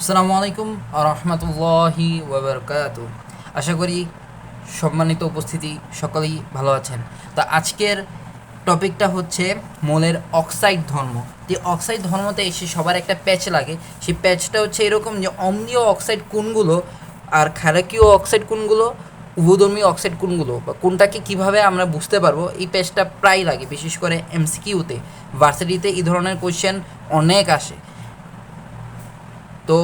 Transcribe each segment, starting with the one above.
আসসালামু আলাইকুম রহমতুল্লাহি ওবরকাত আশা করি সম্মানিত উপস্থিতি সকলেই ভালো আছেন। তো আজকের টপিকটা হচ্ছে মোলের অক্সাইড ধর্ম। যে অক্সাইড ধর্মতে এসে সবার একটা প্যাচ লাগে। সেই প্যাচটা হচ্ছে এরকম যে অম্লীয় অক্সাইড কোনগুলো আর ক্ষারকীয় অক্সাইড কোনগুলো উভধর্মী অক্সাইড কোনগুলো বা কোনটাকে কীভাবে আমরা বুঝতে পারব, এই প্যাচটা প্রায় লাগে। বিশেষ করে এমসিকিউতে ভার্সিটিতে এই ধরনের কোয়েশ্চেন অনেক আসে। তো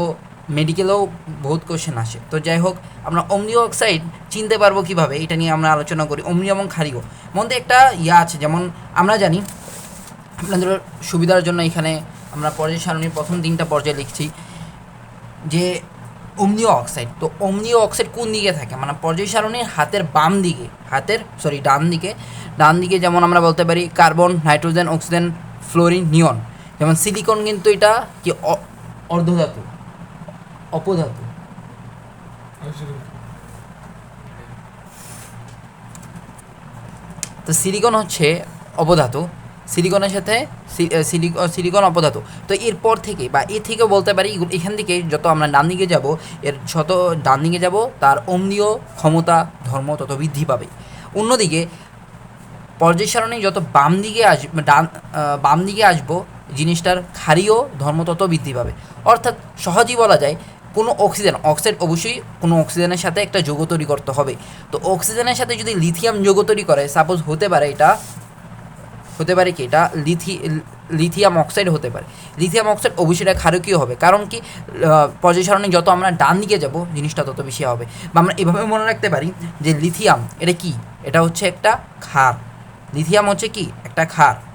মেডিকেলেও বহুত কোশ্চেন আসে। তো যাই হোক আমরা অম্লীয় অক্সাইড চিনতে পারব কীভাবে? এটা নিয়ে আমরা আলোচনা করি। অম্লীয় এবং ক্ষারীয়। মধ্যে একটা ইয়া আছে, যেমন আমরা জানি, আপনাদের সুবিধার জন্য এখানে আমরা পর্যায় সারণীর প্রথম তিনটা পর্যায়ে লিখছি, যে অম্লীয় অক্সাইড তো অম্লীয় অক্সাইড কোন দিকে থাকে? মানে পর্যায় সারণীর হাতের বাম দিকে, হাতের সরি ডান দিকে। ডান দিকে যেমন আমরা বলতে পারি carbon nitrogen oxygen fluorine neon যেমন সিলিকন কিন্তু এটা কি অর্ধধাতু, অপধাতু। তো সিলিকন হচ্ছে অপধাতু। সিলিকনের সাথে সিলিকন অপধাতু। তো এরপর থেকে বা এ থেকে বলতে পারি এখান থেকে যত আমরা ডান দিকে যাব, এর যত ডান দিকে যাব, তার অম্লীয় ক্ষমতা, ধর্ম তত বৃদ্ধি পাবে। অন্যদিকে পর্যায় সারণী যত বাম দিকে আসবে ডান বাম দিকে আসব জিনিসটার ক্ষারীয় ধর্ম তত বৃদ্ধি পাবে। অর্থাৎ সহজেই বলা যায় কোনো অক্সিজেন অক্সাইড অবশ্যই কোনো অক্সিজেনের সাথে একটা যৌগ তৈরি করতে হবে। তো অক্সিজেনের সাথে যদি লিথিয়াম যৌগ তৈরি করে সাপোজ হতে পারে এটা হতে পারে কি এটা লিথি লিথিয়াম অক্সাইড হতে পারে। লিথিয়াম অক্সাইড অবশ্যই এটা ক্ষারকীয় হবে। কারণ কি আহ, পর্যায় সারণী যত আমরা ডান দিকে যাব জিনিসটা তত বেশি হবে। বা আমরা এভাবে মনে রাখতে পারি যে লিথিয়াম এটা কি? এটা হচ্ছে একটা ক্ষার। লিথিয়াম হচ্ছে কি? একটা ক্ষার।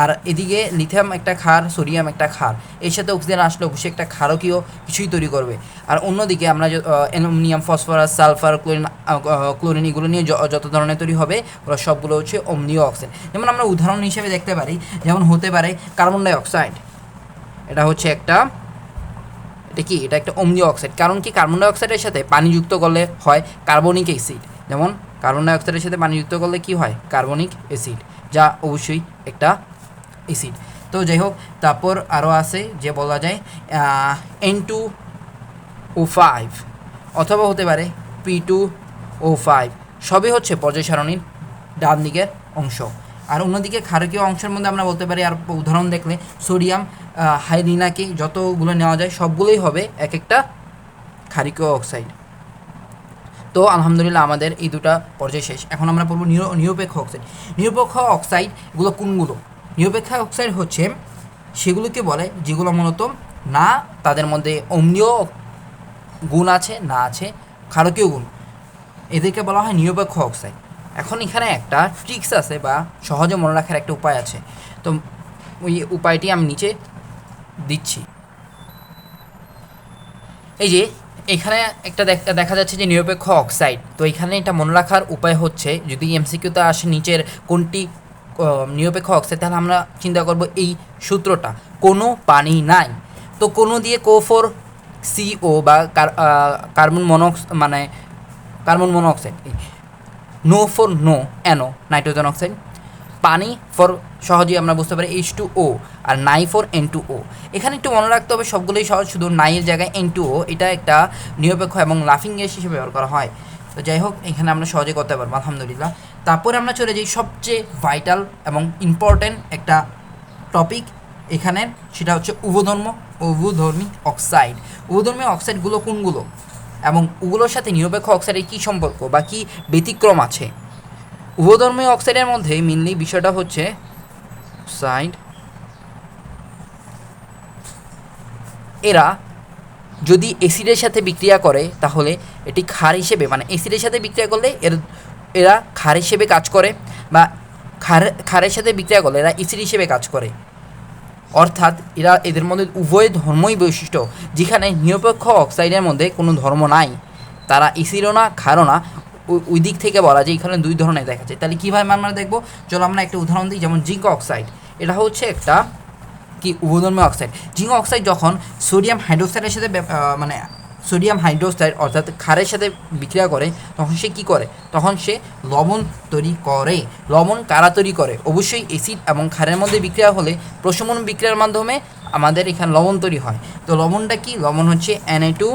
আর এদিকে লিথিয়াম একটা ক্ষার, সোডিয়াম একটা ক্ষার, এর সাথে অক্সিজেন আসলে অবশ্যই একটা ক্ষারকীয় কিছুই তৈরি করবে। আর অন্যদিকে আমরা aluminium, phosphorus, sulphur, chlorine chlorine এগুলো নিয়ে যত ধরনের তৈরি হবে, ওরা সবগুলো হচ্ছে অম্লীয় অক্সাইড যেমন আমরা উদাহরণ হিসেবে দেখতে পারি, যেমন হতে পারে কার্বন ডাইঅক্সাইড এটা হচ্ছে একটা, এটা কি? এটা একটা অম্লীয় অক্সাইড কারণ কি? কার্বন ডাইঅক্সাইডের সাথে পানি যুক্ত করলে হয় কার্বনিক অ্যাসিড যেমন কার্বন ডাই অক্সাইডের সাথে পানি যুক্ত করলে কি হয়? কার্বনিক অ্যাসিড যা অবশ্যই একটা অ্যাসিড তো যাই হোক তারপর আরও আছে যে বলা যায় এন টু ও ফাইভ অথবা হতে পারে পি টু ও ফাইভ সবই হচ্ছে পর্যায় সারণীর ডান দিকের অংশ। আর অন্যদিকে ক্ষারকীয় অংশের মধ্যে আমরা বলতে পারি, আর উদাহরণ দেখলে, সোডিয়াম হাইরিনাকে যতগুলো নেওয়া যায়, সবগুলোই হবে এক একটা ক্ষারিকীয় অক্সাইড। তো আলহামদুলিল্লাহ আমাদের এই দুটা পর্যায় শেষ। এখন আমরা পড়ব নির, নিরপেক্ষ অক্সাইড। নিরপেক্ষ অক্সাইডগুলো কোনগুলো? নিরপেক্ষ অক্সাইড হচ্ছে সেগুলোকে বলে, যেগুলো মূলত না, তাদের মধ্যে অম্লীয় গুণ আছে, না আছে, ক্ষারকীয় গুণ। এদেরকে বলা হয় নিরপেক্ষ অক্সাইড এখন এখানে একটা ট্রিক্স আছে বা সহজে মনে রাখার একটা উপায় আছে। তো ওই উপায়টি আমি নিচে দিচ্ছি। এই যে, এখানে একটা দেখ- যাচ্ছে যে নিরপেক্ষ অক্সাইড তো এখানে এটা মনে রাখার উপায় হচ্ছে, যদি এমসিকিউতে আসে, নিচের কোনটি নিরপেক্ষ অক্সাইড তাহলে আমরা চিন্তা করব এই সূত্রটা। কোনো পানি নাই। তো কোনো দিয়ে কো ফোর সিও বা কার্বন মনোক্স মানে carbon monoxide NO for NO অ্যানো nitrogen oxide. পানি ফর সহজেই আমরা বুঝতে পারি এইচ টু ও আর নাই ফর এন টু ও। এখানে একটু মনে রাখতে হবে, সবগুলোই সহজ, শুধু নাইয়ের জায়গায় এন টু ও, এটা একটা নিরপেক্ষ এবং লাফিং গ্যাস হিসেবে ব্যবহার করা হয়। তো যাই হোক, এখানে আমরা সহজে করতে পারব, আলহামদুলিল্লাহ। তারপরে আমরা চলে যাই সবচেয়ে ভাইটাল এবং ইম্পর্ট্যান্ট একটা টপিক এখানে, সেটা হচ্ছে উভধর্ম, উভধর্মী অক্সাইড উভধর্মী অক্সাইডগুলো কোনগুলো? এবং ওগুলোর সাথে নিরপেক্ষ অক্সাইডের কী সম্পর্ক বা কী ব্যতিক্রম আছে? উভধর্মী অক্সাইডের মধ্যে মেনলি বিষয়টা হচ্ছে সাইড এরা যদি অ্যাসিডের সাথে বিক্রিয়া করে, তাহলে এটি ক্ষার হিসেবে মানে অ্যাসিডের সাথে বিক্রিয়া করলে এর, এরা ক্ষার হিসেবে কাজ করে বা ক্ষার, ক্ষারের সাথে বিক্রিয়া করলে এরা অ্যাসিড হিসেবে কাজ করে। অর্থাৎ এরা এদের মধ্যে উভয় ধর্মই বৈশিষ্ট্য, যেখানে নিরপেক্ষ অক্সাইডের মধ্যে কোনো ধর্ম নাই। তারা এসিরও না খারও না। ওই- দিক থেকে বলা যায় এখানে দুই ধরনের দেখা যায়। তাহলে কীভাবে আমরা দেখব? চলো আমরা একটা উদাহরণ দিই, যেমন জিঙ্ক অক্সাইড। এটা হচ্ছে একটা কি উভধর্মী অক্সাইড? জিঙ্ক অক্সাইড যখন সোডিয়াম হাইড্রোক্সাইডের সাথে মানে সোডিয়াম হাইড্রোক্সাইড অর্থাৎ ক্ষারের সাথে বিক্রিয়া করে, তখন সে কি করে? তখন সে লবণ তৈরি করে। লবণ কারা তৈরি করে? অবশ্যই অ্যাসিড এবং ক্ষারের মধ্যে বিক্রিয়া হলে প্রশমন বিক্রিয়ার মাধ্যমে আমাদের এখানে লবণ তৈরি হয়। তো লবণটা কি? লবণ হচ্ছে এনএ টু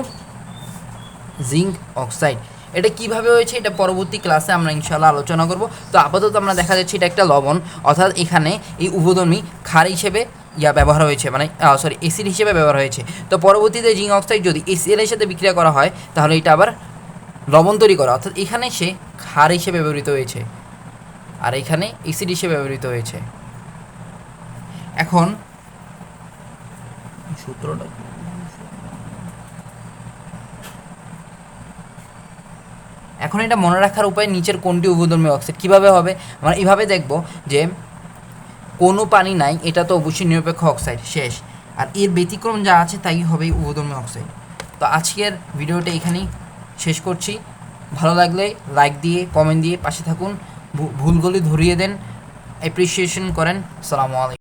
জিঙ্ক অক্সাইড। এটা কীভাবে হয়েছে? এটা পরবর্তী ক্লাসে আমরা ইনশাল্লাহ আলোচনা করব। তো আপাতত আমরা দেখা যাচ্ছে এটা একটা লবণ। অর্থাৎ এখানে এই উভধর্মী ক্ষার হিসেবে ইয়া ব্যবহার হয়েছে মানে সরি এসিড হিসেবে ব্যবহার হয়েছে। তো পরবর্তীতে জিঙ্ক অক্সাইড যদি এসিএল এর সাথে বিক্রিয়া করা হয়, তাহলে এটা আবার লবণ তৈরি করা। অর্থাৎ এখানে সে ক্ষার হিসেবে ব্যবহৃত হয়েছে। আর এখানে এসিড হিসেবে ব্যবহৃত হয়েছে। এখন সূত্রটা এখন এটা মনে রাখার উপায় নিচের কোনটি উভধর্মী অক্সাইড? কীভাবে হবে? আমরা এইভাবে দেখব যে কোনো পানি নাই, এটা তো অবশ্যই নিরপেক্ষ অক্সাইড, শেষ। আর এর ব্যতিক্রম যা আছে তাই হবে উভধর্মী অক্সাইড। তো আজকের ভিডিওটা এখানেই শেষ করছি। ভালো লাগলে লাইক দিয়ে কমেন্ট দিয়ে পাশে থাকুন। ভুলগুলি ধরিয়ে দেন। অ্যাপ্রিসিয়েশন করেন। সালামু আলাইকুম।